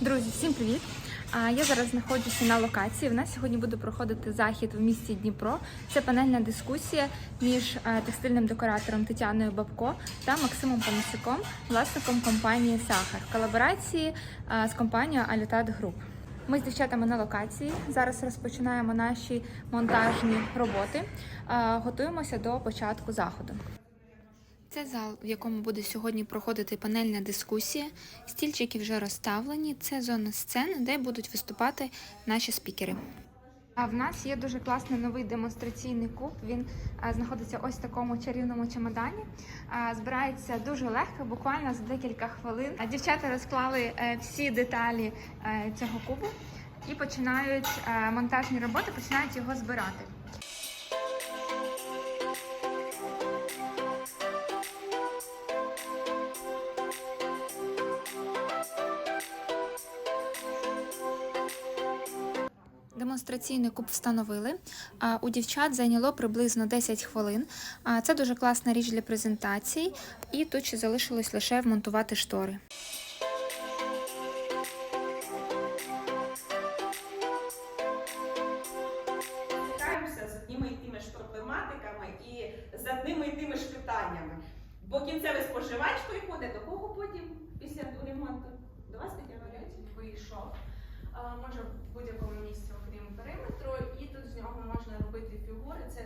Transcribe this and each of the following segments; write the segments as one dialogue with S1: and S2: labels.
S1: Друзі, всім привіт! Я зараз знаходжуся на локації. У нас сьогодні буде проходити захід в місті Дніпро. Це панельна дискусія між е, текстильним декоратором Тетяною Бабко та Максимом Панасюком, власником компанії Сахар в колаборації е, з компанією Алютат Груп. Ми з дівчатами на локації. Зараз розпочинаємо наші монтажні роботи. Е, Готуємося до початку заходу. Це зал, в якому буде сьогодні проходити панельна дискусія. Стільчики вже розставлені. Це зона сцени, де будуть виступати наші спікери. А в нас є дуже класний новий демонстраційний куб. Він а, знаходиться ось в такому чарівному чемодані. А, збирається дуже легко, буквально за декілька хвилин. А дівчата розклали е, всі деталі е, цього кубу і починають е, монтажні роботи, починають його збирати. Демонстраційний куб встановили. У дівчат зайняло приблизно 10 хвилин. Це дуже класна річ для презентації, і тут ще залишилось лише вмонтувати штори.
S2: стикаємося з одними і тими ж проблематиками і з одними і тими ж питаннями. Бо кінцевий споживач приходить до кого потім після ремонту? До вас Тетяна Валерійовна?
S3: вийшов. Може в будь-якому місці, окрім периметру, і тут з нього можна робити фігури. Це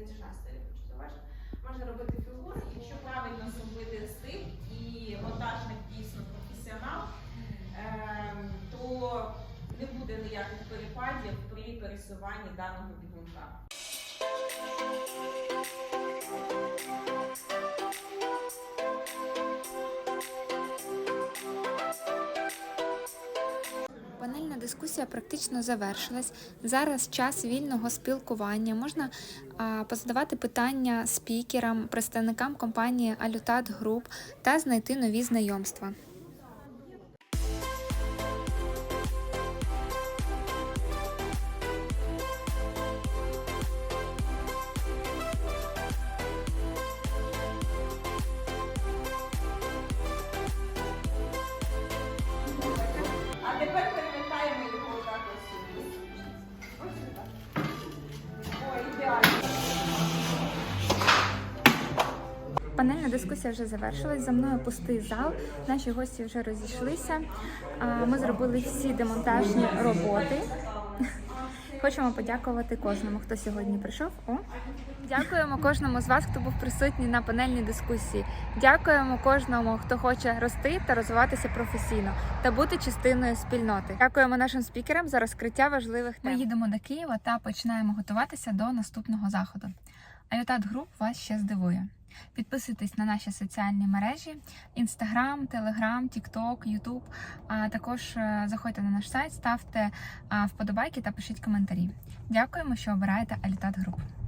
S3: натяжна стеля, хочу зауважити. Можна робити фігури,
S2: Якщо правильно зробити стиль і монтажник дійсно професіонал, ем, то не буде ніяких перепадів при пересуванні даного бігунка.
S1: Панельна дискусія практично завершилась. Зараз час вільного спілкування. Можна а, позадавати питання спікерам, представникам компанії Алютат Груп та знайти нові знайомства. Панельна дискусія вже завершилась. За мною пустий зал. Наші гості вже розійшлися. Ми зробили всі демонтажні роботи. Хочемо подякувати кожному, хто сьогодні прийшов. О, дякуємо кожному з вас, хто був присутній на панельній дискусії. Дякуємо кожному, хто хоче рости та розвиватися професійно та бути частиною спільноти. Дякуємо нашим спікерам за розкриття важливих тем. Ми їдемо до Києва та починаємо готуватися до наступного заходу. Аютат Груп вас ще здивує. Підписуйтесь на наші соціальні мережі: Instagram, Telegram, TikTok, YouTube. А також е, заходьте на наш сайт, ставте вподобайки та пишіть коментарі. Дякуємо, що обираєте Алітат Груп.